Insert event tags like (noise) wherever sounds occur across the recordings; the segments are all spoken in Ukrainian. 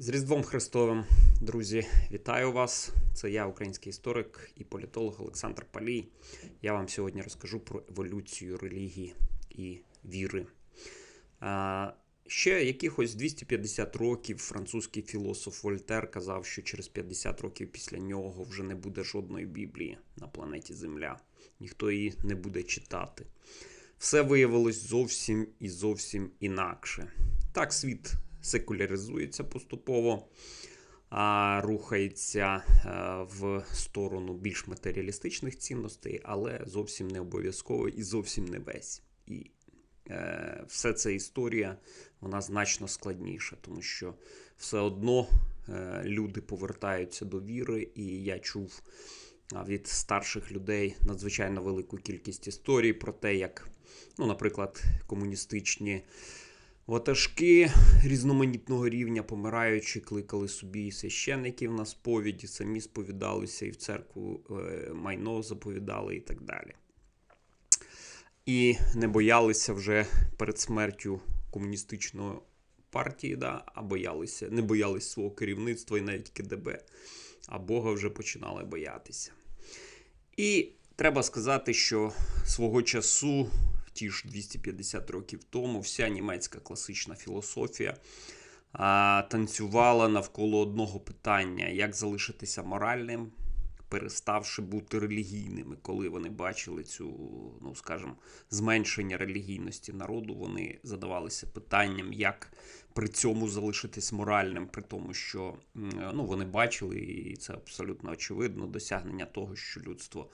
З Різдвом Христовим, друзі, вітаю вас. Це я, український історик і політолог Олександр Палій. Я вам сьогодні розкажу про еволюцію релігії і віри. Ще якихось 250 років французький філософ Вольтер казав, що через 50 років після нього вже не буде жодної Біблії на планеті Земля. Ніхто її не буде читати. Все виявилось зовсім і зовсім інакше. Так, світ секуляризується поступово, а рухається в сторону більш матеріалістичних цінностей, але зовсім не обов'язково і зовсім не весь. І е, все ця історія вона значно складніша, тому що все одно е, люди повертаються до віри, і я чув від старших людей надзвичайно велику кількість історій про те, як, ну, наприклад, комуністичні. Ватажки різноманітного рівня, помираючи, кликали собі священників на сповіді, самі сповідалися і в церкву е, майно заповідали і так далі. І не боялися вже перед смертю комуністичної партії, да, а боялися, не боялися свого керівництва і навіть КДБ, а Бога вже починали боятися. І треба сказати, що свого часу ті ж 250 років тому вся німецька класична філософія а, танцювала навколо одного питання: як залишитися моральним, переставши бути релігійними. Коли вони бачили цю, ну скажімо, зменшення релігійності народу, вони задавалися питанням, як при цьому залишитись моральним, при тому, що ну, вони бачили, і це абсолютно очевидно, досягнення того, що людство.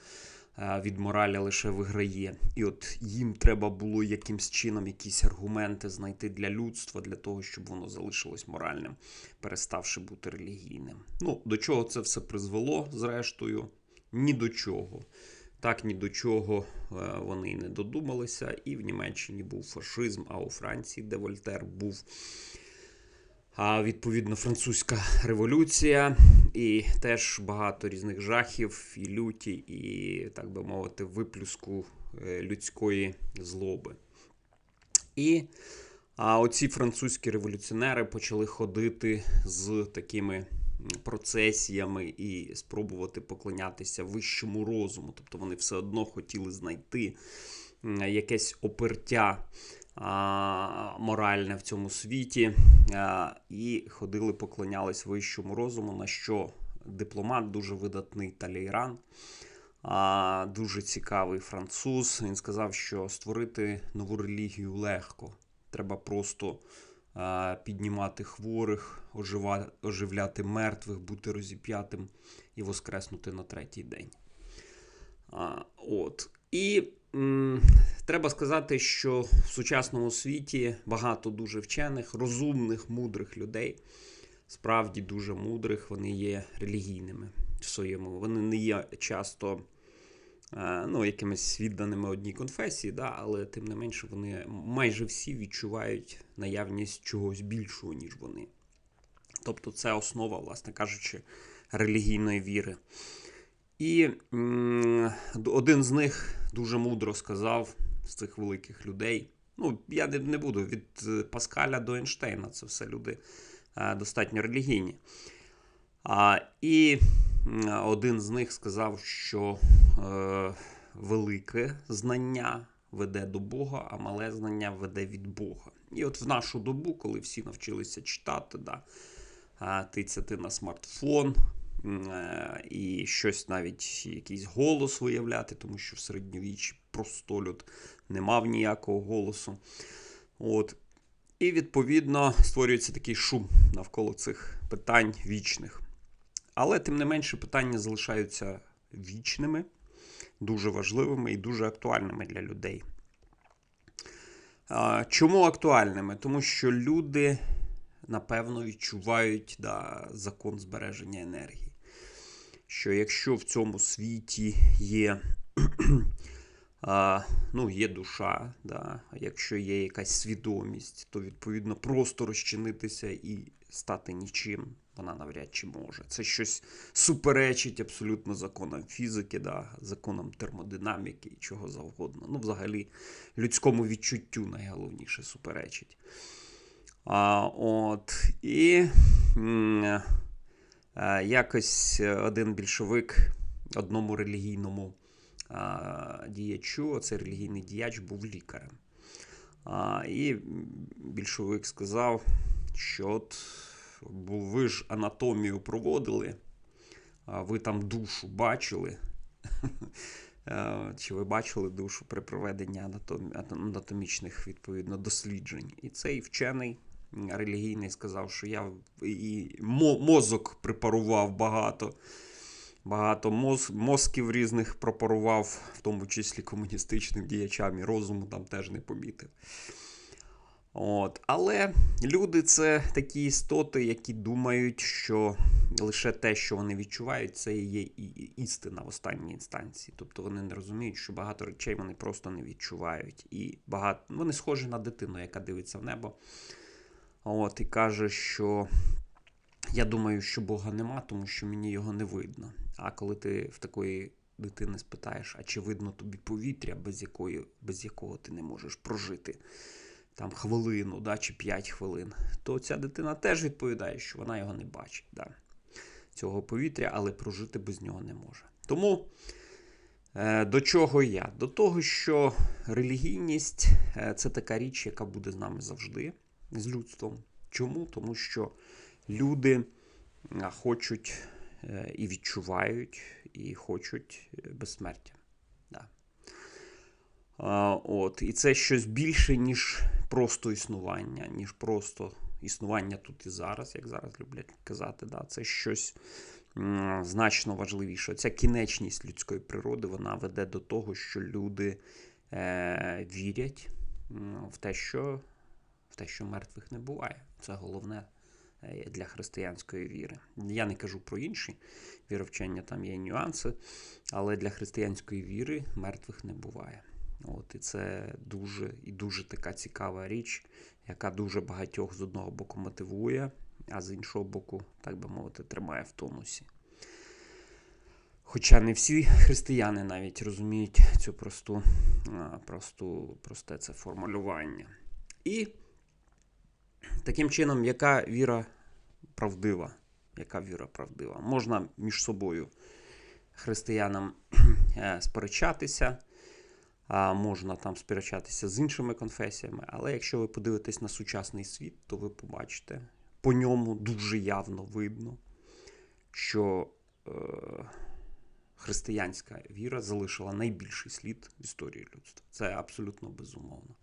Від моралі лише виграє. І от їм треба було якимсь чином якісь аргументи знайти для людства, для того, щоб воно залишилось моральним, переставши бути релігійним. Ну, до чого це все призвело, зрештою? Ні до чого. Так, ні до чого вони і не додумалися. І в Німеччині був фашизм, а у Франції, де Вольтер був. Відповідно французька революція, і теж багато різних жахів, і люті, і, так би мовити, виплюску людської злоби. І а оці французькі революціонери почали ходити з такими процесіями і спробувати поклонятися вищому розуму. Тобто вони все одно хотіли знайти якесь опертя моральне в цьому світі, і ходили, поклонялись вищому розуму, на що дипломат дуже видатний Талейран, дуже цікавий француз. Він сказав, що створити нову релігію легко. Треба просто піднімати хворих, оживляти мертвих, бути розіп'ятим і воскреснути на третій день. От. І Треба сказати, що в сучасному світі багато дуже вчених, розумних, мудрих людей, справді дуже мудрих, вони є релігійними в своєму. Вони не є часто ну, якимись відданими одній конфесії, да, але тим не менше вони майже всі відчувають наявність чогось більшого, ніж вони. Тобто це основа, власне кажучи, релігійної віри. І один з них дуже мудро сказав з цих великих людей. Ну, я не, буду від е, Паскаля до Ейнштейна, це все люди е, достатньо релігійні. А, І один з них сказав, що е, велике знання веде до Бога, а мале знання веде від Бога. І от в нашу добу, коли всі навчилися читати, да, тицяти на смартфон. Е, і щось навіть якийсь голос виявляти, тому що в середньовіччі простолюд не мав ніякого голосу. От. І, відповідно, створюється такий шум навколо цих питань вічних. Але, тим не менше, питання залишаються вічними, дуже важливими і дуже актуальними для людей. Чому актуальними? Тому що люди, напевно, відчувають да, закон збереження енергії що якщо в цьому світі є (clears throat) а, ну, є душа, да, якщо є якась свідомість, то відповідно просто розчинитися і стати нічим. Вона навряд чи може. Це щось суперечить абсолютно законам фізики, да, законам термодинаміки і чого завгодно. Ну, взагалі, людському відчуттю найголовніше суперечить. А, от, І якось один більшовик одному релігійному діячу, оцей релігійний діяч був лікарем. І більшовик сказав, що от ви ж анатомію проводили, ви там душу бачили. (laughs) Чи ви бачили душу при проведенні анатомічних відповідно досліджень? І цей вчений релігійний сказав, що я і мозок препарував багато. Багато моз, мозків різних пропарував, в тому числі комуністичним діячам і розуму там теж не помітив. От. Але люди це такі істоти, які думають, що лише те, що вони відчувають, це і істина в останній інстанції. Тобто вони не розуміють, що багато речей вони просто не відчувають. І багато вони схожі на дитину, яка дивиться в небо. От, І каже, що я думаю, що Бога нема, тому що мені його не видно. А коли ти в такої дитини спитаєш, а чи видно тобі повітря, без якої, без якого ти не можеш прожити там хвилину да, чи 5 хвилин, то ця дитина теж відповідає, що вона його не бачить. Да, Цього повітря, але прожити без нього не може. Тому е, до чого я? До того, що релігійність е, це така річ, яка буде з нами завжди, з людством. Чому? Тому що люди хочуть е, і відчувають, і хочуть е, безсмертя. Да. От, І це щось більше, ніж просто існування, ніж просто існування тут і зараз, як зараз люблять казати. Да. Це щось значно важливіше. Ця кінечність людської природи вона веде до того, що люди е, вірять в те, що в те, що мертвих не буває. Це головне Е, для християнської віри. Я не кажу про інші віровчення, там є нюанси, але для християнської віри мертвих не буває. От, І це дуже і дуже така цікава річ, яка дуже багатьох з одного боку мотивує, а з іншого боку, так би мовити, тримає в тонусі. Хоча не всі християни навіть розуміють цю просту, просту, просте це формулювання. І таким чином, яка віра правдива. Яка віра правдива? Можна між собою християнам (clears throat) е, сперечатися, можна там сперечатися з іншими конфесіями. Але якщо ви подивитесь на сучасний світ, то ви побачите, по ньому дуже явно видно, що е, християнська віра залишила найбільший слід в історії людства. Це абсолютно безумовно.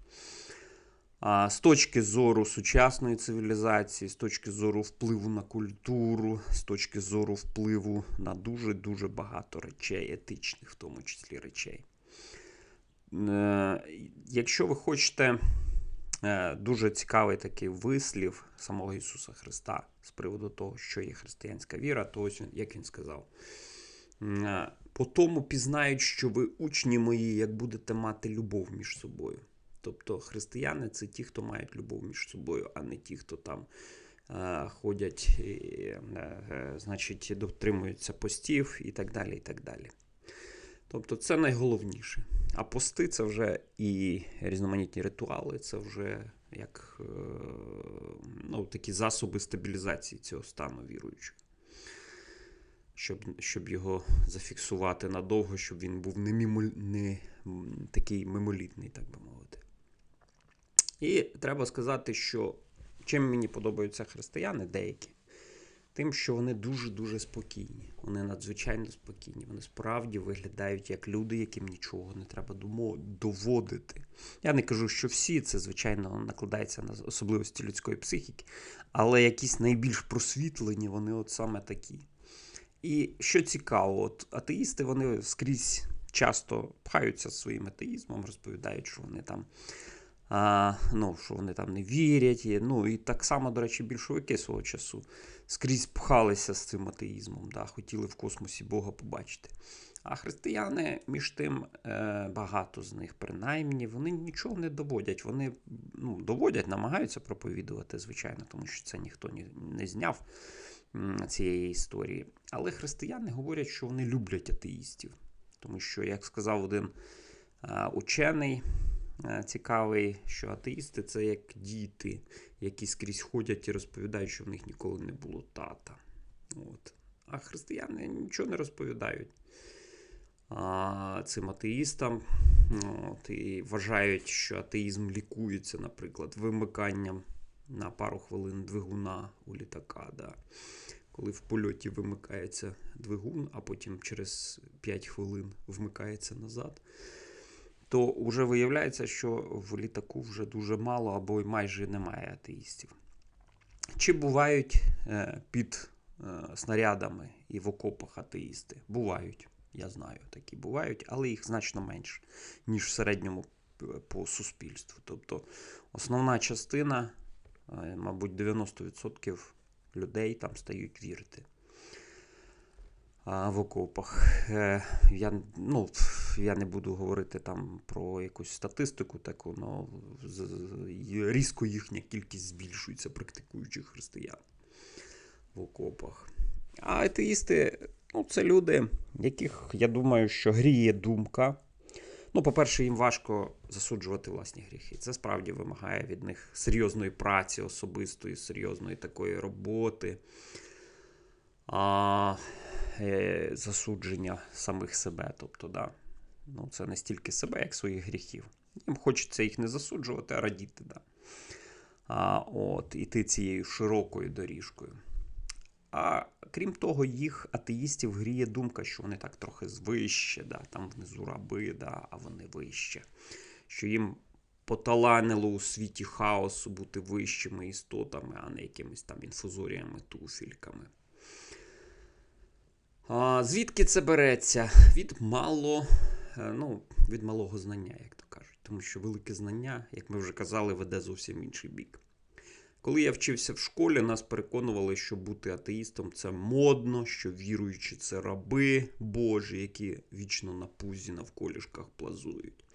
З точки зору сучасної цивілізації, з точки зору впливу на культуру, з точки зору впливу на дуже-дуже багато речей, етичних, в тому числі речей. Е, якщо ви хочете е, дуже цікавий такий вислів самого Ісуса Христа з приводу того, що є християнська віра, то ось як він сказав. Е, по тому пізнають, що ви учні мої, як будете мати любов між собою. Тобто християни це ті, хто мають любов між собою, а не ті, хто там е, ходять, е, е, значить, дотримуються постів і так далі. і так далі. Тобто це найголовніше. А пости це вже і різноманітні ритуали, це вже як е, ну, такі засоби стабілізації цього стану віруючого. Щоб щоб його зафіксувати надовго, щоб він був не, мімоль, не такий мимолітний, так би мовити. І треба сказати, що чим мені подобаються християни деякі, тим, що вони дуже-дуже спокійні. Вони надзвичайно спокійні. Вони справді виглядають як люди, яким нічого не треба доводити. Я не кажу, що всі це, звичайно, накладається на особливості людської психіки, але якісь найбільш просвітлені, вони от саме такі. І що цікаво, от атеїсти вони скрізь часто пхаються своїм атеїзмом, розповідають, що вони там а, ну, що вони там не вірять. І, ну, І так само, до речі, більшовики свого часу скрізь пхалися з цим атеїзмом, да, хотіли в космосі Бога побачити. А християни, між тим, е, багато з них, принаймні, вони нічого не доводять. Вони ну, доводять, намагаються проповідувати, звичайно, тому що це ніхто не зняв цієї історії. Але християни говорять, що вони люблять атеїстів. Тому що, як сказав один учений, е, цікавий, що атеїсти це як діти, які скрізь ходять і розповідають, що в них ніколи не було тата. От. А християни нічого не розповідають а, цим атеїстам. От, І вважають, що атеїзм лікується, наприклад, вимиканням на пару хвилин двигуна у літака. Да. Коли в польоті вимикається двигун, а потім через 5 хвилин вмикається назад, то вже виявляється, що в літаку вже дуже мало або й майже немає атеїстів. Чи бувають е, під е, снарядами і в окопах атеїсти? Бувають, я знаю, такі бувають, але їх значно менше, ніж в середньому е, по суспільству. Тобто основна частина, мабуть, 90% людей там стають вірити. В окопах. Е, Я, ну, я не буду говорити там про якусь статистику таку, але різко їхня кількість збільшується практикуючих християн в окопах. А атеїсти ну, це люди, яких, я думаю, що гріє думка. Ну, по-перше, їм важко засуджувати власні гріхи. Це справді вимагає від них серйозної праці, особистої, серйозної такої роботи, а, засудження самих себе. Тобто, да, ну, це не стільки себе, як своїх гріхів. Їм хочеться їх не засуджувати, а радіти. Да. А, от, Іти цією широкою доріжкою. А крім того, їх атеїстів гріє думка, що вони так трохи звище, да, там внизу раби, да, а вони вище. Що їм поталанило у світі хаосу бути вищими істотами, а не якимись там інфузоріями, туфельками. А, Звідки це береться? Від мало, е, ну, від малого знання, як то кажуть. Тому що велике знання, як ми вже казали, веде зовсім інший бік. Коли я вчився в школі, нас переконували, що бути атеїстом це модно, що віруючі це раби Божі, які вічно на пузі навколішках плазують.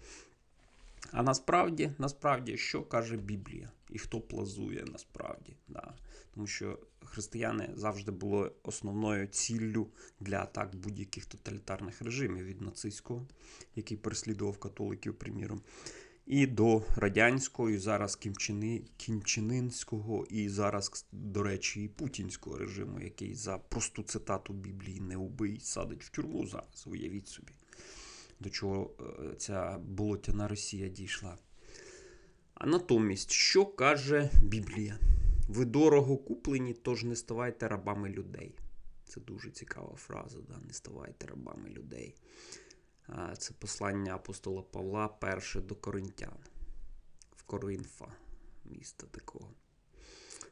А насправді, насправді, що каже Біблія? І хто плазує насправді? Да. Тому що християни завжди були основною ціллю для атак будь-яких тоталітарних режимів від нацистського, який переслідував католиків, приміром і до радянського, і зараз Кімчини, Кімчининського, і зараз, до речі, і путінського режиму, який за просту цитату Біблії не убий, садить в тюрму зараз. Уявіть собі, до чого е, ця болотяна Росія дійшла. А натомість, що каже Біблія? Ви дорого куплені, тож не ставайте рабами людей. Це дуже цікава фраза, да? не ставайте рабами людей. Це послання апостола Павла перше до Коринтян в Коринфа, міста такого.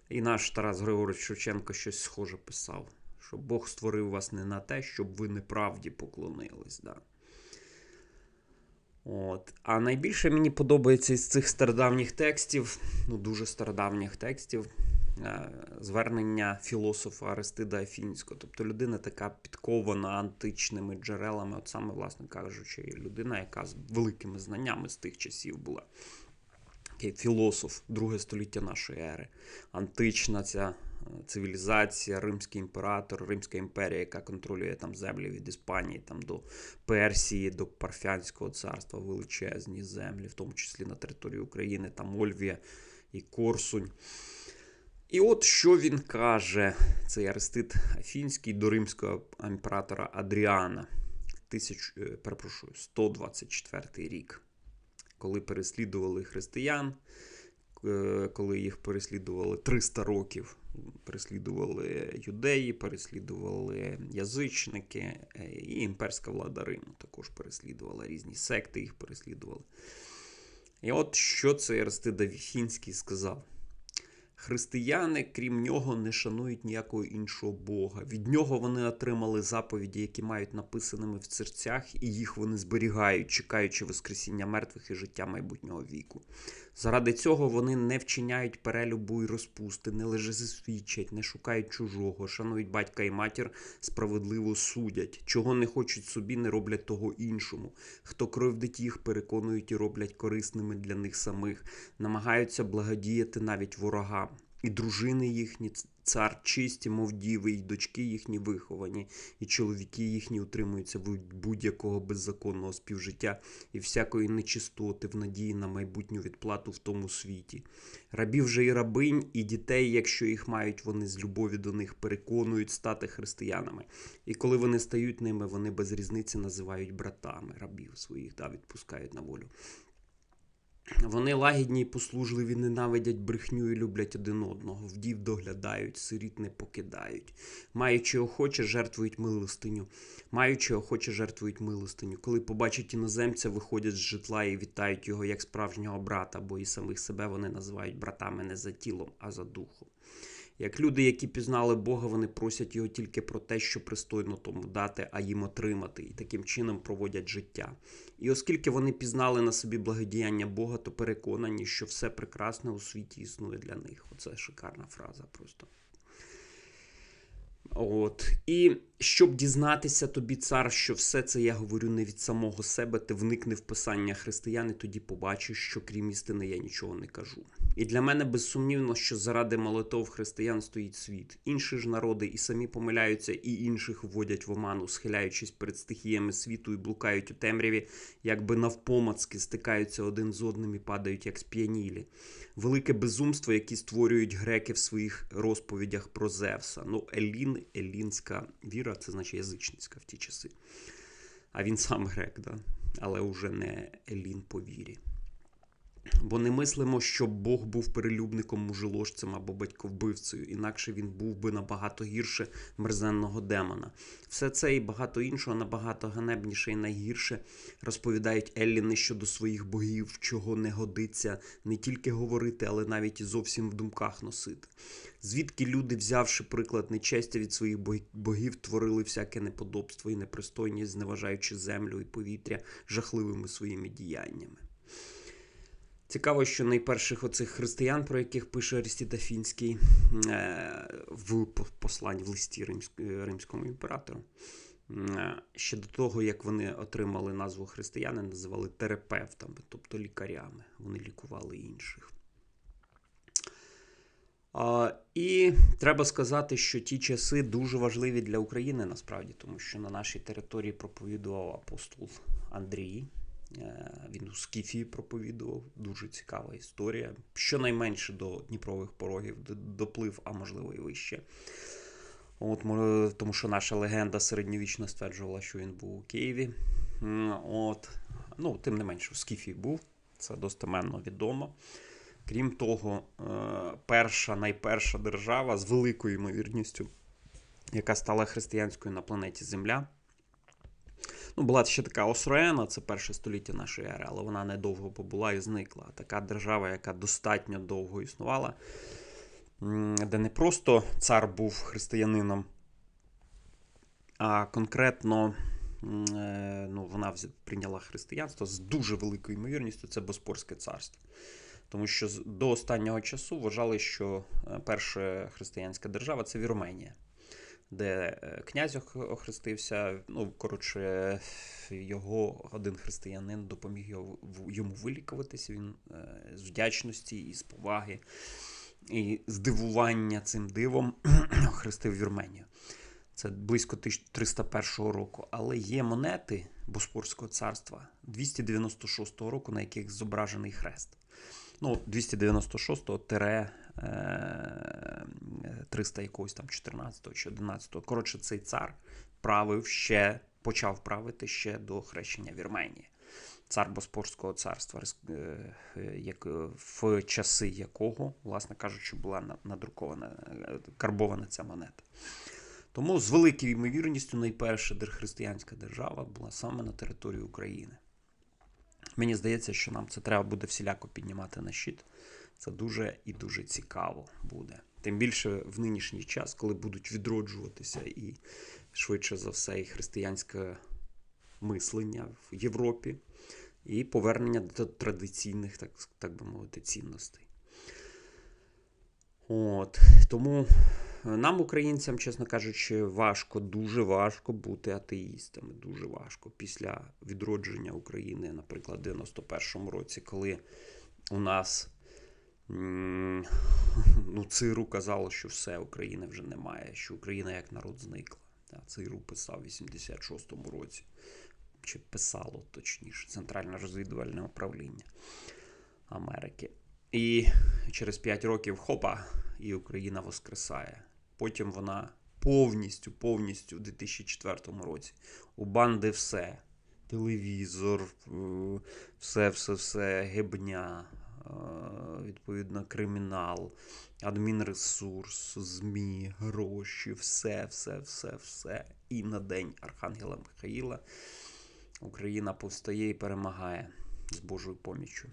І наш Тарас Григорович Шевченко щось схоже писав, що Бог створив вас не на те, щоб ви неправді поклонились. Да? От. А найбільше мені подобається із цих стародавніх текстів, ну дуже стародавніх текстів, Е, звернення філософа Аристида Афінського. Тобто людина така підкована античними джерелами, от саме, власне кажучи, людина, яка з великими знаннями з тих часів була. Філософ друге століття нашої ери, антична ця цивілізація, римський імператор, Римська імперія, яка контролює там землі від Іспанії там до Персії, до Парфянського царства, величезні землі, в тому числі на території України, там Ольвія і Корсунь. І от що він каже, цей Аристид Афінський до римського імператора Адріана, тисяч, е, перепрошую, 124 рік, коли переслідували християн, е, коли їх переслідували 300 років, переслідували юдеї, переслідували язичники, е, і імперська влада Риму також переслідувала різні секти, їх переслідували. І от що цей Аристид Афінський сказав. Християни, крім нього, не шанують ніякого іншого Бога. Від нього вони отримали заповіді, які мають написаними в серцях, і їх вони зберігають, чекаючи Воскресіння мертвих і життя майбутнього віку. Заради цього вони не вчиняють перелюбу й розпусти, не лежезасвідчать, не шукають чужого, шанують батька і матір, справедливо судять, чого не хочуть собі, не роблять того іншому. Хто кривдить їх, переконують і роблять корисними для них самих, намагаються благодіяти навіть ворогам. І дружини їхні, цар чисті, мов діви, і дочки їхні виховані, і чоловіки їхні утримуються від будь-якого беззаконного співжиття і всякої нечистоти в надії на майбутню відплату в тому світі. Рабів же і рабинь, і дітей, якщо їх мають, вони з любові до них переконують стати християнами. І коли вони стають ними, вони без різниці називають братами рабів своїх, да, відпускають на волю. Вони лагідні і послужливі, ненавидять брехню і люблять один одного, вдів доглядають, сиріт не покидають. Маючи охоче, жертвують милостиню. Маючи охоче, жертвують милостиню. Коли побачать іноземця, виходять з житла і вітають його як справжнього брата, бо і самих себе вони називають братами не за тілом, а за духом. Як люди, які пізнали Бога, вони просять його тільки про те, що пристойно тому дати, а їм отримати, і таким чином проводять життя. І оскільки вони пізнали на собі благодіяння Бога, то переконані, що все прекрасне у світі існує для них. Оце шикарна фраза просто. От. І щоб дізнатися тобі, цар, що все це я говорю не від самого себе, ти вникни в писання християн, і тоді побачиш, що крім істини я нічого не кажу. І для мене безсумнівно, що заради молитов християн стоїть світ. Інші ж народи і самі помиляються, і інших вводять в оману, схиляючись перед стихіями світу і блукають у темряві, якби навпомацки стикаються один з одним і падають, як сп'янілі. Велике безумство, які створюють греки в своїх розповідях про Зевса. Ну, Елін, елінська віра, це значить язичницька в ті часи. А він сам грек, да? але вже не Елін по вірі. Бо не мислимо, що Бог був перелюбником мужеложцем або батьковбивцею, інакше він був би набагато гірше мерзенного демона. Все це і багато іншого набагато ганебніше і найгірше розповідають Елліни щодо своїх богів, чого не годиться не тільки говорити, але навіть і зовсім в думках носити. Звідки люди, взявши приклад нечестя від своїх богів, творили всяке неподобство і непристойність, зневажаючи землю і повітря жахливими своїми діяннями. Цікаво, що найперших оцих християн, про яких пише Арістідафінський е, в посланні в листі римському імператору, е, ще до того, як вони отримали назву християни, називали терапевтами, тобто лікарями. Вони лікували інших. І треба сказати, що ті часи дуже важливі для України насправді, тому що на нашій території проповідував апостол Андрій. Е, він у Скіфії проповідував. Дуже цікава історія. Щонайменше до Дніпрових порогів доплив, а можливо і вище. От, Тому що наша легенда середньовічна стверджувала, що він був у Києві. От. Ну, Тим не менше, у Скіфії був. Це достеменно відомо. Крім того, е, перша найперша держава з великою ймовірністю, яка стала християнською на планеті Земля. Ну, Була ще така Осроена, це перше століття нашої ери, але вона недовго побула і зникла. Така держава, яка достатньо довго існувала, де не просто цар був християнином, а конкретно е, ну, вона прийняла християнство з дуже великою ймовірністю, це Боспорське царство. Тому що до останнього часу вважали, що е, перша християнська держава це Вірменія де е, князь охрестився. Ну, коротше, його один християнин допоміг йому вилікуватись. Він е, з вдячності і з поваги, і здивування цим дивом (clears throat) охрестив Вірменію. Це близько 1301 року. Але є монети Боспорського царства 296 року, на яких зображений хрест. Ну, 296-го тире 300 якогось там 14 чи 11. Коротше, цей цар правив ще, почав правити ще до хрещення Вірменії. Цар Боспорського царства, е, як, в часи якого, власне кажучи, була надрукована, карбована ця монета. Тому з великою ймовірністю найперша християнська держава була саме на території України. Мені здається, що нам це треба буде всіляко піднімати на щит. Це дуже і дуже цікаво буде. Тим більше в нинішній час, коли будуть відроджуватися і швидше за все, і християнське мислення в Європі, і повернення до традиційних, так так би мовити, цінностей. От. Тому нам, українцям, чесно кажучи, важко, дуже важко бути атеїстами. Дуже важко. Після відродження України, наприклад, в 91-му році, коли у нас (laughs) ну, Циру казало, що все, України вже немає, що Україна як народ зникла. Циру писав в 86-му році, чи писало точніше, Центральне розвідувальне управління Америки. І через 5 років хопа, і Україна воскресає. Потім вона повністю, повністю у 2004 році у банди все. Телевізор, все, все, все, гибня, відповідно, кримінал, адмінресурс, ЗМІ, гроші, все, все, все, все. І на день Архангела Михаїла Україна повстає і перемагає з Божою поміччю.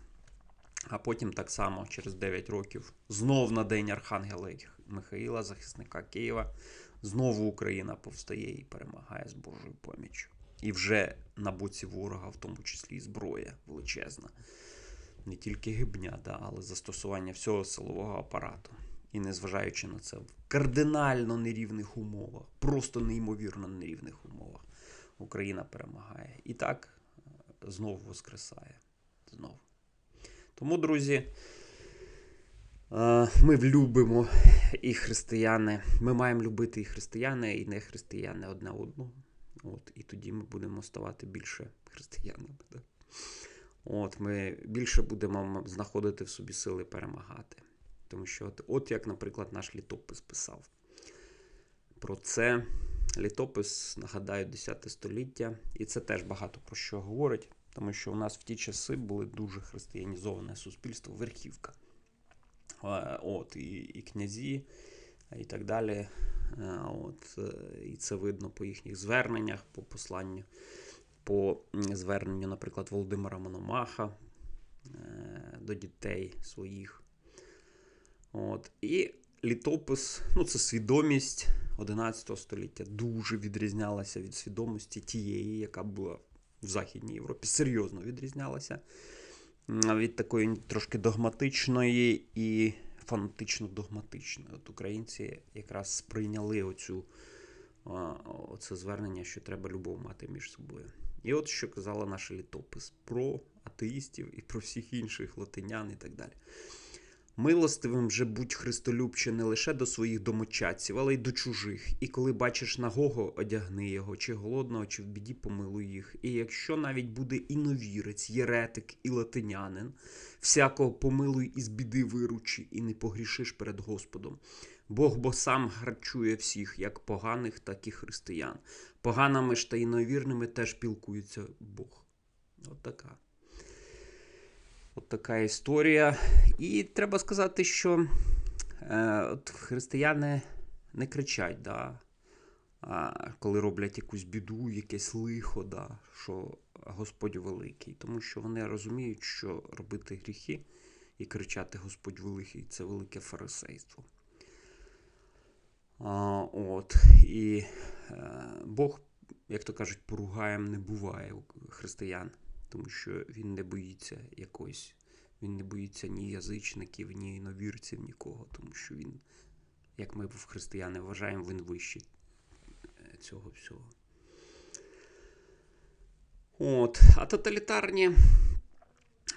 А потім так само через 9 років знов на день Архангела Михаїла, захисника Києва, знову Україна повстає і перемагає з Божою поміччю. І вже на боці ворога, в тому числі і зброя величезна. Не тільки гибня, да, але застосування всього силового апарату. І незважаючи на це, в кардинально нерівних умовах, просто неймовірно нерівних умовах, Україна перемагає. І так знову воскресає. Знову. Тому, друзі, ми влюбимо і християни. Ми маємо любити і християни, і не християни одне одного. От, І тоді ми будемо ставати більше християнами. Да? От, Ми більше будемо знаходити в собі сили перемагати. Тому що, от, от як, наприклад, наш літопис писав. Про це літопис, нагадаю, 10 століття. І це теж багато про що говорить. Тому що у нас в ті часи були дуже християнізоване суспільство, верхівка. От, І і князі, і так далі. От, І це видно по їхніх зверненнях, по посланню, по зверненню, наприклад, Володимира Мономаха е, до дітей своїх. От, І літопис, ну це свідомість 11 століття, дуже відрізнялася від свідомості тієї, яка була в Західній Європі серйозно відрізнялася від такої трошки догматичної і фанатично-догматичної. От Українці якраз сприйняли оцю, оце звернення, що треба любов мати між собою. І от що казала наш літопис про атеїстів і про всіх інших латинян і так далі. Милостивим же будь христолюбче не лише до своїх домочадців, але й до чужих. І коли бачиш нагого, одягни його, чи голодного, чи в біді помилуй їх. І якщо навіть буде іновірець, єретик і латинянин, всякого помилуй із біди виручи, і не погрішиш перед Господом. Бог бо сам харчує всіх, як поганих, так і християн. Поганими ж та іновірними теж пілкується Бог. От така. От така історія. І треба сказати, що е, от християни не кричать, да, а, коли роблять якусь біду, якесь лихо, да, що Господь великий. Тому що вони розуміють, що робити гріхи і кричати Господь великий це велике фарисейство. От, І е, Бог, як то кажуть, поругаєм не буває у християн тому що він не боїться якоїсь, він не боїться ні язичників, ні іновірців, нікого, тому що він, як ми в християни вважаємо, він вищий е, цього всього. От, А тоталітарні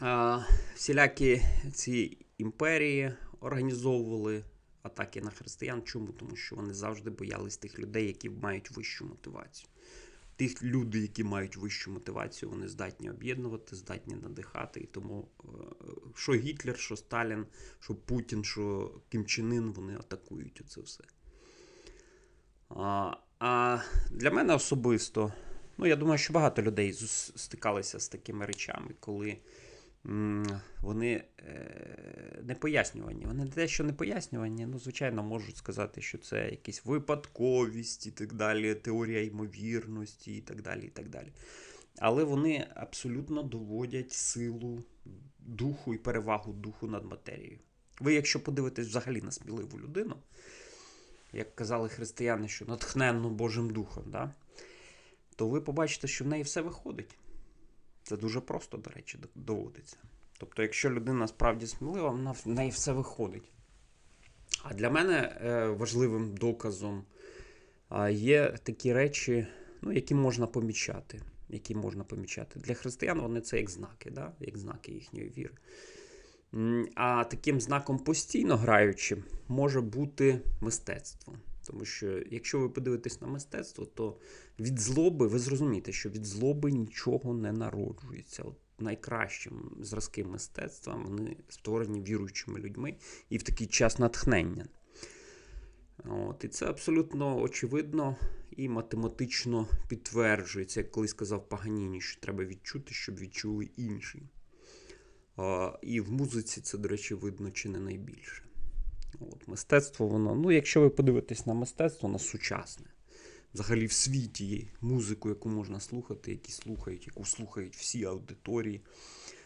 а, всілякі ці імперії організовували атаки на християн. Чому? Тому що вони завжди боялись тих людей, які мають вищу мотивацію. Тих люди, які мають вищу мотивацію, вони здатні об'єднувати, здатні надихати. І тому е, що Гітлер, що Сталін, що Путін, що Ын, вони атакують оце все. А а для мене особисто, ну я думаю, що багато людей стикалися з такими речами, коли вони е, не пояснювані. Вони те, що не пояснювані, ну, звичайно, можуть сказати, що це якась випадковість і так далі, теорія ймовірності і так далі. і так далі. Але вони абсолютно доводять силу духу і перевагу духу над матерією. Ви, якщо подивитесь взагалі на сміливу людину, як казали християни, що натхненну Божим Духом, да, то ви побачите, що в неї все виходить. Це дуже просто, до речі, доводиться. Тобто, якщо людина справді смілива, вона в неї все виходить. А для мене е, важливим доказом є такі речі, ну, які можна помічати. Які можна помічати. Для християн вони це як знаки, да? як знаки їхньої віри. А таким знаком постійно граючим може бути мистецтво. Тому що, якщо ви подивитесь на мистецтво, то від злоби ви зрозумієте, що від злоби нічого не народжується. От Найкращі зразки мистецтва вони створені віруючими людьми і в такий час натхнення. От, І це абсолютно очевидно і математично підтверджується, як колись сказав Паганіні, що треба відчути, щоб відчули інші. І в музиці це, до речі, видно чи не найбільше. От, Мистецтво, воно, ну, якщо ви подивитесь на мистецтво, на сучасне, взагалі в світі є музику, яку можна слухати, які слухають, яку слухають всі аудиторії,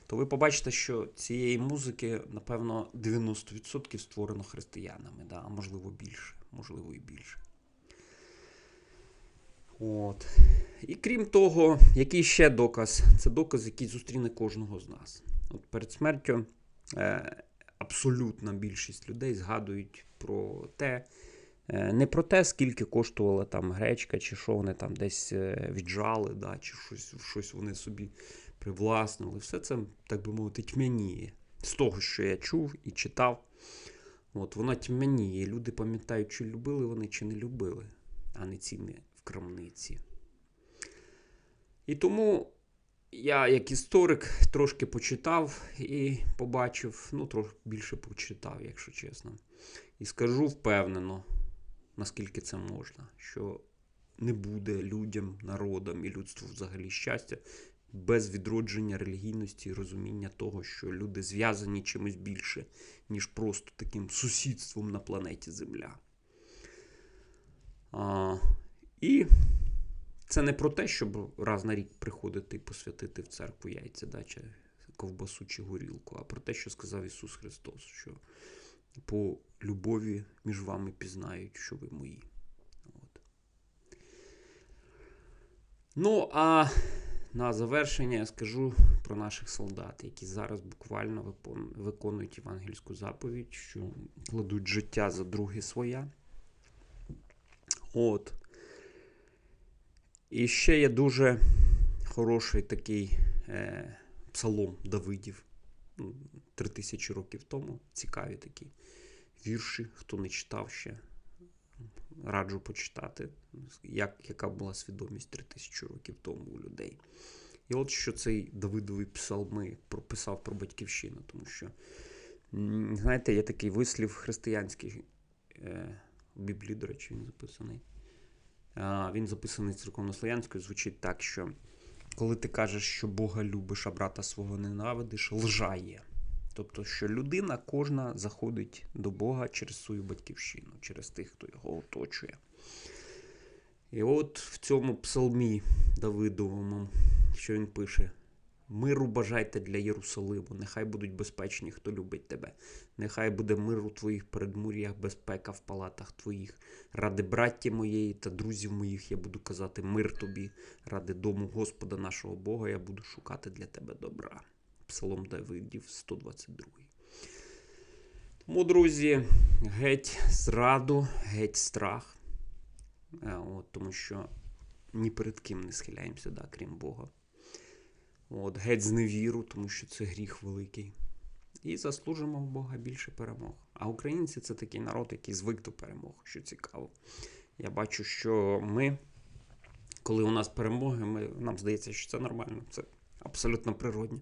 то ви побачите, що цієї музики, напевно, 90% створено християнами, да, а можливо більше, можливо і більше. От. І крім того, який ще доказ? Це доказ, який зустріне кожного з нас. От Перед смертю е, абсолютна більшість людей згадують про те, е, не про те, скільки коштувала там гречка, чи що вони там десь е, віджали, да, чи щось щось вони собі привласнили. Все це, так би мовити, тьмяніє. З того, що я чув і читав, от вона тьмяніє. Люди пам'ятають, чи любили вони, чи не любили, а не ціни в крамниці. І тому я, як історик, трошки почитав і побачив, ну, трохи більше почитав, якщо чесно. І скажу впевнено, наскільки це можна, що не буде людям, народам і людству взагалі щастя без відродження релігійності і розуміння того, що люди зв'язані чимось більше, ніж просто таким сусідством на планеті Земля. А, І це не про те, щоб раз на рік приходити і посвятити в церкву яйця, да, чи ковбасу чи горілку, а про те, що сказав Ісус Христос, що по любові між вами пізнають, що ви мої. От. Ну, а на завершення я скажу про наших солдат, які зараз буквально виконують євангельську заповідь, що кладуть життя за друге своя. От. І ще є дуже хороший такий е, псалом Давидів ну, три тисячі років тому. Цікаві такі вірші, хто не читав ще. Раджу почитати, як, яка була свідомість три тисячі років тому у людей. І от що цей Давидовий псалми прописав про батьківщину, тому що, знаєте, є такий вислів християнський е, в Біблії, до речі, він записаний. Він записаний церковнослов'янською, звучить так, що коли ти кажеш, що Бога любиш, а брата свого ненавидиш, лжає. Тобто, що людина кожна заходить до Бога через свою батьківщину, через тих, хто його оточує. І от в цьому псалмі Давидовому, що він пише: Миру бажайте для Єрусалиму, нехай будуть безпечні, хто любить тебе. Нехай буде мир у твоїх передмур'ях, безпека в палатах твоїх. Ради братті моєї та друзів моїх я буду казати мир тобі, ради дому Господа нашого Бога я буду шукати для тебе добра. Псалом Давидів, 122. Тому, друзі, геть зраду, геть страх. Е, от, Тому що ні перед ким не схиляємося, да, крім Бога. От, Геть з невіру, тому що це гріх великий. І заслужимо в Бога більше перемог. А українці це такий народ, який звик до перемог, що цікаво. Я бачу, що ми, коли у нас перемоги, ми, нам здається, що це нормально, це абсолютно природне.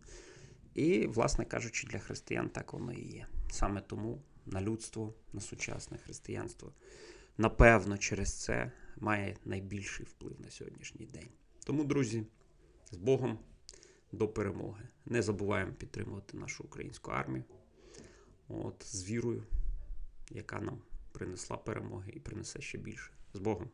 І, власне кажучи, для християн так воно і є. Саме тому на людство, на сучасне християнство, напевно, через це має найбільший вплив на сьогоднішній день. Тому, друзі, з Богом до перемоги. Не забуваємо підтримувати нашу українську армію от, з вірою, яка нам принесла перемоги і принесе ще більше. З Богом!